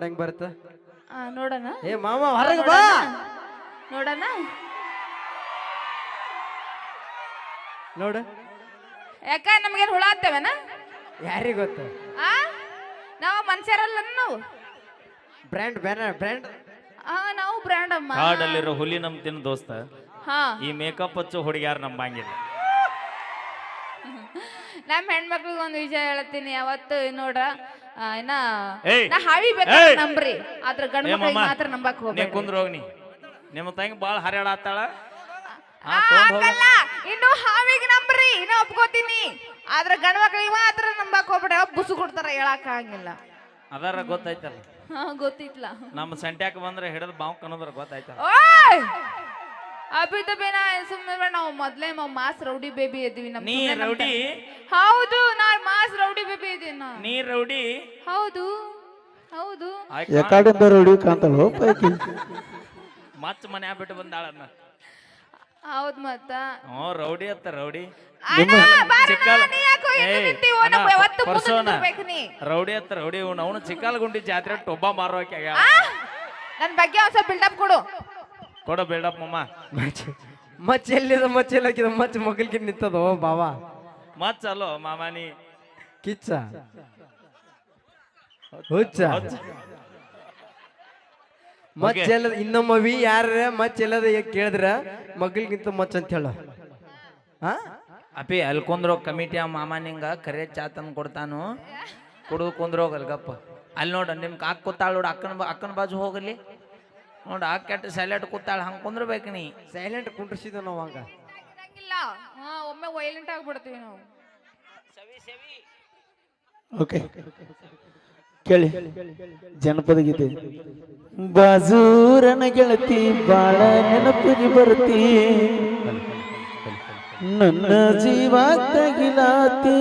ನೋಡ್ ಹೆಂಗ್ ಬರುತ್ತ? ಆ, ನೋಡೋಣ. ಏ ಮಾಮ ಹೊರಗೆ ಬಾ! ನೋಡೋಣ. ನೋಡು. ಯಾಕ ನಮ್ಗೇನು ಹುಳ ಆಗ್ತವೇನ? ಯಾರಿಗ್ ಗೊತ್ತು? ಆ ನಾವು ಮನುಷ್ಯರಲ್ಲ ನಾವು. Brand banner brand. ಆ ನಾವು ಬ್ರ್ಯಾಂಡ್ ಅಮ್ಮ. ಕಾಡಲ್ಲಿರೋ ಹುಲಿ ನಂಬ್ತೀನಿ ದೋಸ್ತ. ಹಾ. ಈ ಮೇಕಪ್ ಹಚ್ಚು ಹುಡುಗ್ಯಾರ ನಂಬಂಗಿಲ್ಲ ನಮ್ಮ ಹೆಣ್ಮಕ್ಳಿಗೆ ಒಂದು ವಿಷಯ ಹೇಳ್ತೀನಿ ಯಾವತ್ತು ನೋಡ ಏಯ್! ನಾ ಹಾವಿ ಬೇಕಾದ್ರೆ ಏಯ್! ನಂಬ್ರಿ. ಆದ್ರ ಗಂಡ ಏ ಮಕ್ಳಿಗೆ ಮಾಮ, ಮಾತ್ರ ನಂಬಕ್ ನೀ ಹೋಗ್ಬೇಡ್ರಿ ಕುಂದ್ರ ಹೋಗ್ನಿ ನಿಮ್ಮ ತಂಗಿ ಬಾಳ ಹರ್ಯಾಡತ್ತಾಳ ಆ, ಹಂಗಲ್ಲ. ಇನ್ನು ಹಾವಿಗೆ ನಂಬ್ರಿ. ಇನ್ನ ಒಪ್ಕೋತೀನಿ. ಆದ್ರ ಗಂಡ ಮಕ್ಳಿಗೆ ಮಾತ್ರ ನಂಬಕ್ ಹೋಗ್ಬೇಡ ಬುಸು ಕೊಡ್ತಾರ ಹೇಳಕ್ ಆಗಂಗಿಲ್ಲ. ಅದಾರ ಗೊತ್ತೈತಲ್ಲ. ಹಾ ಗೊತ್ತಿತ್ಲ. ನಮ್ಮ ಸಂಟ್ಯಾಕ ಬಂದ್ರೆ ಹಿಡಿದು ಬಾವು ಕನ್ನೋದ್ರ ಗೊತ್ತಾಯ್ತಲ್ಲ ಓಯ್! ಅಭಿ ತಬೇನ ಸುಮ್ಮನೆ ಬೇಡ ನಾವು ಮೊದ್ಲೇ ನಾವು ಮಾಸ್ ರೌಡಿ ಬೇಬಿ ಇದೀವಿ ನಮ್ಮ ನೀ ರೌಡಿ? ಹೌದು ನಾ ಮಾಸ್ ರೌಡಿ ಬೇಬಿ ಇದೀನಿ ನಾ ನೀ ರೌಡಿ? ಹೌದು ಹೌದು. ಆಯ್ತ್ ರೌಡಿ ರೂಢಿ ಕಾಂತಲ್ಲ ಪೈಕಿ ಮನೆ ಮನ್ಯಾಗ ಬಿಟ್ಟು ಬಂದಾಳನ್ನ ಹೌದ್ ಮತ್ತ. ಹ್ಞೂ ರೌಡಿ ಅತ್ತ ರೌಡಿ. ನೀ ಪರ್ಸೋನ. ನೀ. ರೌಡಿ ಅತ್ತ ರೌಡಿ. ಅವ್ನು ಅವನು ಚಿಕ್ಕಲ್ಗುಂಡಿ ಜಾತ್ರೆ ಟೊಬ್ಬ ಮಾರೋಕೆ ಆಗ್ಯಾಳ ಆ? ನನ್ ಬಗ್ಗೆ ಒಂದ್ ಸ್ವಲ್ಪ ಬಿಲ್ಡಪ್ ಕೊಡು. ಕೊಡ ಬೇಡಪ್ಪಮ್ಮ ಮಚ್ ಮಚ್ಚ ಮಚ್ಚ ಎಲ್ಲಿದ ಮಚ್ಚ ಎಲ್ಲಾಕಿದ ಮಚ್ಚ ಮಗಲ್ಗೆ ನಿಂತದೋ ಬಾವಾ. ಮಚ್ ಅಲ್ಲೋ ಮಾಮಾನಿ ಕಿಚ್ಚ. ಹುಚ್ಚ. ಮಚ್ಚ ಎಲ್ಲದ ಇನ್ನೊಮ್ಮ ವಿ ಯಾರ ಮಚ್ಚ ಎಲ್ಲದ ಕೇಳಿದ್ರ? ಮಗಲ್ಗಿಂತ ಮಚ್ಚ ಅಂತ ಹೇಳ. ಹಾ ಅಪಿ ಅಲ್ಲಿ ಕುಂದ್ರೋ ಕಮಿಟಿ ಆ ಮಾಮಾನಿಂಗ ಕರೆ ಚಾ ತಂದು ಕೊಡ್ತಾನು. ಕುಡಿದು ಕುಂದ್ರ ಅಲ್ಲಿ ಗಪ್ಪ ಅಲ್ಲಿ ನೋಡ ನಿಮ್ಗೆ ಕಾಕ್ ಕೂತಾಳ ನೋಡು ಅಕ್ಕನ ಬಾ ಅಕ್ಕನ ಬಾಜು ಹೋಗಲಿ ನೋಡು ಆ ಕೆಟ್ಟ ಸೈಲೆಂಟ್ ಕೂತಾಳ ಹಂಗೆ ಕುಂದ್ರಬೇಕು ನೀ. ಸೈಲೆಂಟ್ ಕುಂಡ್ರಿಸಿದ ನಾವು ಹಂಗ. ಇರಂಗಿಲ್ಲ ಹಾ ಒಮ್ಮೆ ವೈಲೆಂಟ್ ಆಗ್ಬಿಡ್ತೀವಿ ನಾವು. ಓಕೆ. ಕೇಳಿ. ಜನಪದ ಗೀತೆ. ಬಾಜೂರನ ಗೆಳತಿ ಬಾಳ ನೆನಪಿಗೆ ಬರುತ್ತಿ ನನ್ನ ಜೀವ ತಗಿಲಾತಿ.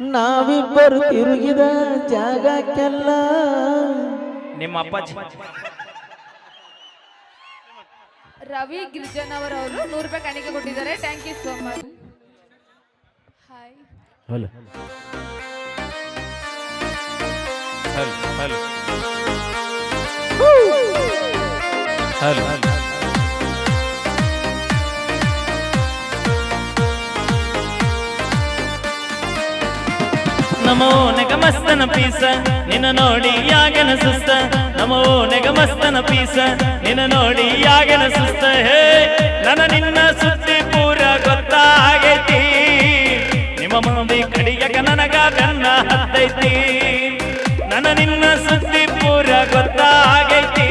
ನಾವಿಬ್ಬರು ತಿರುಗಿದ ಜಾಗಕ್ಕೆಲ್ಲ. ನಿಮ್ಮ ಅಪ್ಪಾಜಿ ರವಿ ಗಿರಿಜನ್ ಅವರವರು ನೂರು ರೂಪಾಯಿ ಕಾಣಿಕೆ ಕೊಟ್ಟಿದ್ದಾರೆ. Thank you so much hi hello. Hello hello. Hello. ನಮೋ ನೆಗಮಸ್ತನ ಪೀಸ, ನಿನ್ನ ನೋಡಿ ಯಾಗನ ಸುಸ್ತ. ನಮೋ ನೆಗಮಸ್ತನ ಪೀಸ, ನಿನ್ನ ನೋಡಿ ಯಾಗನ ಸುಸ್ತ. ಹೇ, ನನ್ನ ನಿನ್ನ ಸುದ್ದಿ ಪೂರ ಗೊತ್ತಾಗೈತಿ. ನಿಮ್ಮ ಮಂದಿ ಕಡಿಯಕ ನನಗ ಬೆನ್ನ ಹತ್ತೈತಿ. ನನ್ನ ನಿನ್ನ ಸುದ್ದಿ ಪೂರ ಗೊತ್ತಾಗೈತಿ.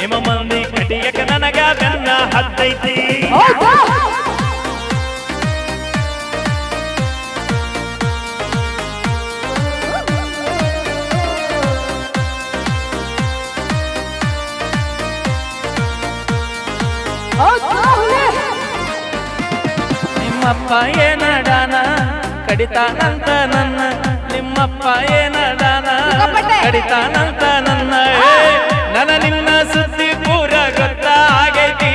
ನಿಮ್ಮ ಮಂದಿ ಕಡಿಯಕ ನನಗ ಬೆನ್ನ ಹತ್ತೈತಿ. ನಿಮ್ಮಪ್ಪ ಏನಡಾನ? ಕಡಿತಾನಂತ ನನ್ನ. ನಿಮ್ಮಪ್ಪ ಏನಡಾನ? ಕಡಿತಾನಂತ ನನ್ನ. ನನ್ನ ನಿನ್ನ ಸುದ್ದಿ ಪೂರ ಗೊತ್ತಾಗೈತಿ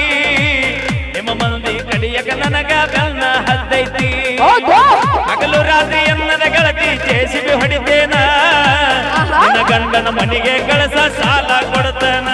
ನಿಮ್ಮ ಮಂದಿ ಕಡಿಯಕ ನನಗ ಬೆನ್ನ ಹದ್ದೈತಿ. ಹಗಲು ರಾತ್ರಿ ಎನ್ನದ ಗೆಳತಿ ಜೇಸಿಬಿ ಹೊಡಿತೇನ. ನನ್ನ ಗಂಡನ ಮನೆಗೆ ಕಳಸ ಸಾಲ ಕೊಡ್ತಾನ.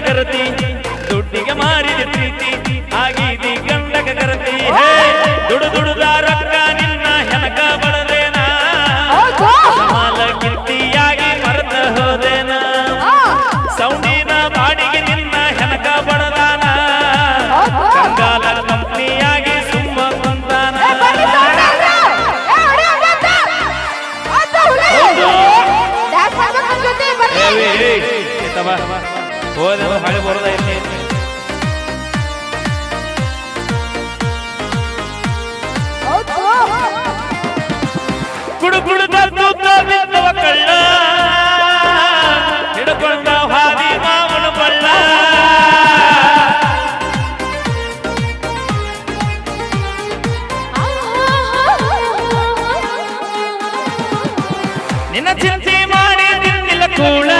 करती। ಹೋದ್ರೆ ಹಳೆ ಬರೋದೈತಿ ಹೌದು ಕುಡು ಕುಡುದ ತೂತ ಬಿದ್ದವ ಕಳ್ಳ ಹಿಡ್ಕೊಂಡ ಹಾದಿ ಮಾವನ ಬಳ್ಳ ನಿನ್ನ ಚಿಂತೆ ಮಾಡಿ ನಿನ್ನಿಲ್ಲ ಕೂಳ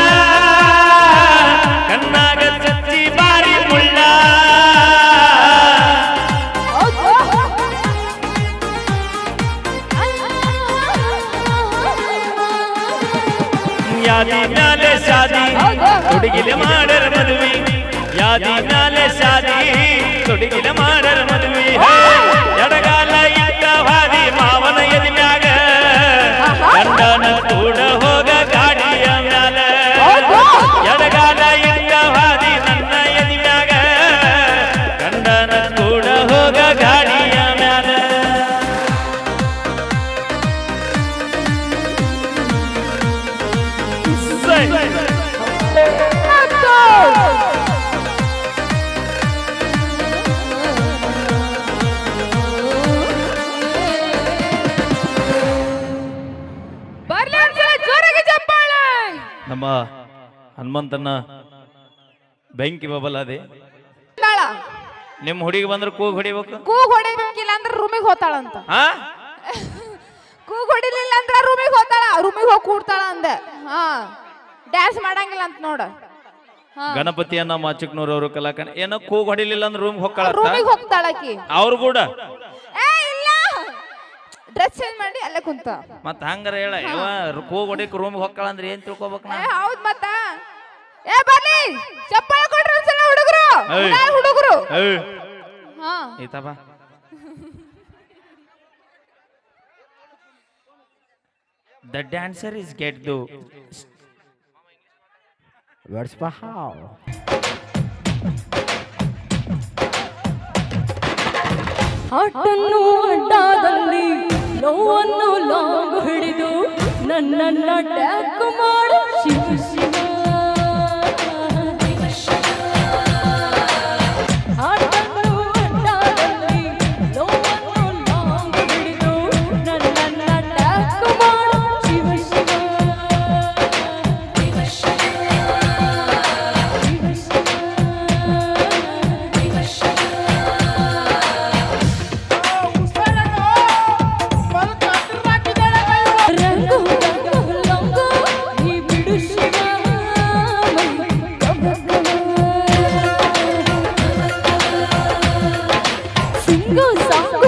ಹುಡುಗಿಲೆ ಮಾಡರ ಮದುವೆ ಯಾದಿ ಮ್ಯಾಲೆ ಶಾದಿ ಹುಡುಗಿಲೆ ಮಾಡರ ಮದುವೆ ಹನುಮಂತನ ಬೆಂಕಿ ಬಬಲ್ ಅದೇ. ನಿಮ್ಮ ಹುಡುಗಿ ಬಂದ್ರೆ ಕೂಗ್ ಹೊಡಿಬೇಕು? ಕೂಗ್ ಹೊಡಿಬೇಕಿಲ್ಲ ಅಂದ್ರೆ ರೂಮಿಗೆ ಹೋತಾಳಂತ. ಹಾ? ಕೂಗ್ ಹೊಡಿಲಿಲ್ಲ ಅಂದ್ರೆ ರೂಮಿಗೆ ಹೋತಾಳ ರೂಮಿಗೆ ಹೋಗಿ ಕೂಡ್ತಾಳ ಅಂದೆ. ಹಾ. ಡ್ಯಾನ್ಸ್ ಮಾಡಂಗಿಲ್ಲ ಅಂತ ನೋಡ. ಗಣಪತಿಯನ್ನ ಮಾಚಿಕ್ನೂರ್ ಅವರು ಕಲಾಕನ ಏನೋ ಕೂಗ್ ಹೊಡಿಲಿಲ್ಲ ಅಂದ್ರೆ ರೂಮ್ ಹೋಗ್ತಾಳ ರೂಮಿಗೆ ಹೋಗ್ತಾಳಕಿ ಅವ್ರು ಕೂಡ? ಏ ಇಲ್ಲ. ಡ್ರೆಸ್ ಚೇಂಜ್ ಮಾಡಿ ಅಲ್ಲೇ ಕುಂತ. ಮತ್ತ ಹಂಗಾರ ಹೇಳ ಇವ ಕೂಗ್ ಹೊಡಿಕ್ ರೂಮ್ ಹೋಗ್ತಾಳ ಅಂದ್ರೆ ಏನ್ ತಿಳ್ಕೊಬೇಕು ನಾ? ಹೌದ್ ಮತ್ತ. ಚಪ್ಪಾಳೆ ಕೊಡ್ರಿ ಒಂದ್ಸಲ ಹುಡುಗರು? ಏಯ್. ಹುಡುಗರು. ಏಯ್, ಹಾ. ಈತಪ್ಪ. The dancer is get to words how ಹಾಟನ್ನು ಅಡ್ಡಾದಲ್ಲಿ ನೋವನ್ನು ಲಾಂಗ್ ಹಿಡಿದು ನನ್ನನ್ನ ಟ್ಯಾಕ್ ಮಾಡು ಶಿವ ಶಿವ 情歌，情。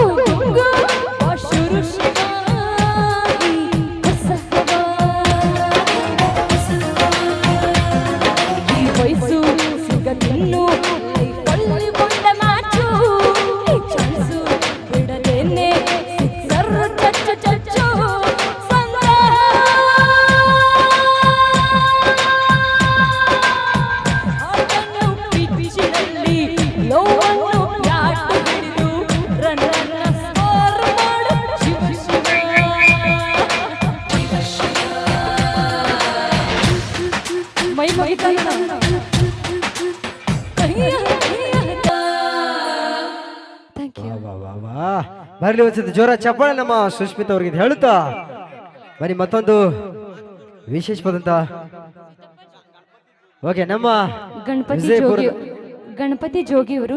ಬರ್ಲಿ ಒಂದ್ಸತಿ ಜೋರ ಚಪ್ಪಾಳೆ ನಮ್ಮ ಸುಷ್ಮಿತಾ ಅವ್ರಿಗೆ ಹೇಳುತ್ತಾ? ಬನ್ನಿ ಮತ್ತೊಂದು ವಿಶೇಷವಾದಂತ ಓಕೆ ನಮ್ಮ ಗಣಪತಿ ಗಣಪತಿ ಜೋಗಿ ಗಣಪತಿ ಜೋಗಿ ಅವರು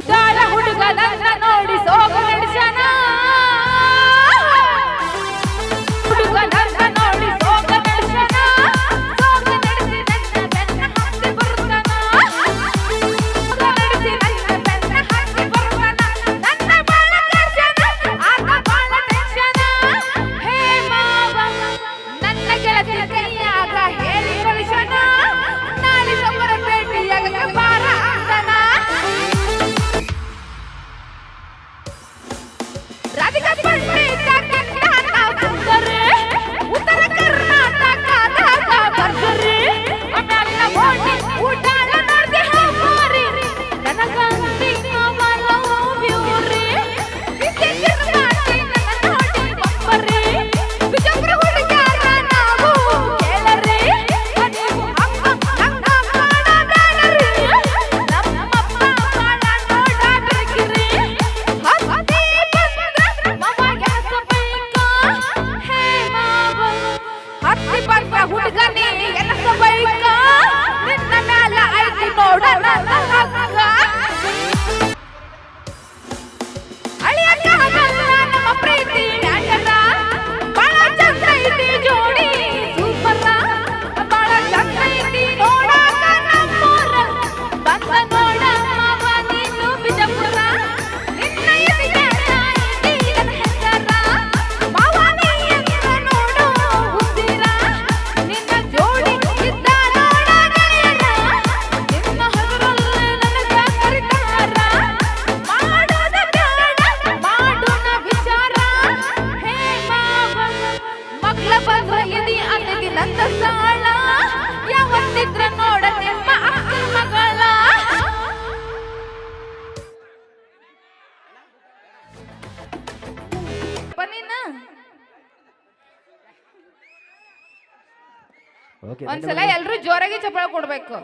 ಒಂದ್ಸಲ ಎಲ್ರು ಜೋರಾಗಿ ಚಪ್ಪಳ ಕೊಡ್ಬೇಕು.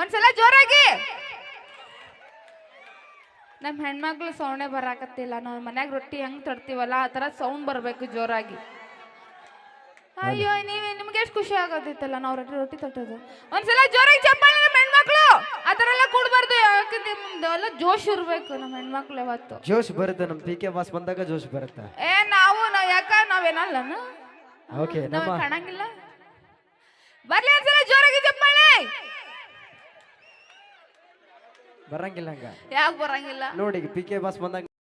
ಒಂದ್ಸಲ ಜೋರಾಗಿ. ನಮ್ ಹೆಣ್ಮಕ್ಳು ಸೌಂಡೇ ಬರಾಕತ್ತಿಲ್ಲ. ನಾವು ಮನ್ಯಾಗ ರೊಟ್ಟಿ ಹೆಂಗ್ ತಡ್ತೀವಲ್ಲ ಆತರ ಸೌಂಡ್ ಬರ್ಬೇಕು ಜೋರಾಗಿ. ಅಯ್ಯೋ ನೀವೇ ನಿಮ್ಗೆ ಎಷ್ಟು ಖುಷಿ ಆಗೋದಿತ್ತಲ್ಲ ನಾವು ರೊಟ್ಟಿ ರೊಟ್ಟಿ ತಟ್ಟೋದು? ಒಂದ್ಸಲ ಜೋರಾಗಿ ಚಪ್ಪಾಳೆ ನಮ್ಮ ಹೆಣ್ಮಕ್ಳು! ಆ ಥರ ಎಲ್ಲ ಕೊಡ್ಬಾರ್ದು. ಯಾಕಂದ್ರೆ ನಿಮ್ದು ಎಲ್ಲ ಜೋಶ್ ಇರ್ಬೇಕು ನಮ್ಮ ಹೆಣ್ಮಕ್ಳು ಯಾವತ್ತು? ಜೋಶ್ ಬರುತ್ತೆ ನಮ್ಮ ಪಿ ಕೆ ಬಾಸ್ ಬಂದಾಗ ಜೋಶ್ ಬರುತ್ತೆ. ಏ ನಾವು ನಾವ್ ಯಾಕ ನಾವೇನಲ್ಲ ಓಕೆ ನಾವು ಕಾಣಂಗಿಲ್ಲ. ಬರ್ಲಿ ಒಂದ್ಸಲ ಜೋರಾಗಿ ಚಪ್ಪಾಳೆ! ಬರಂಗಿಲ್ಲ ಹಂಗ. ಯಾಕೆ ಬರಂಗಿಲ್ಲ? ನೋಡಿ ಪಿ ಕೆ ಬಾಸ್ ಬಂದಾಗ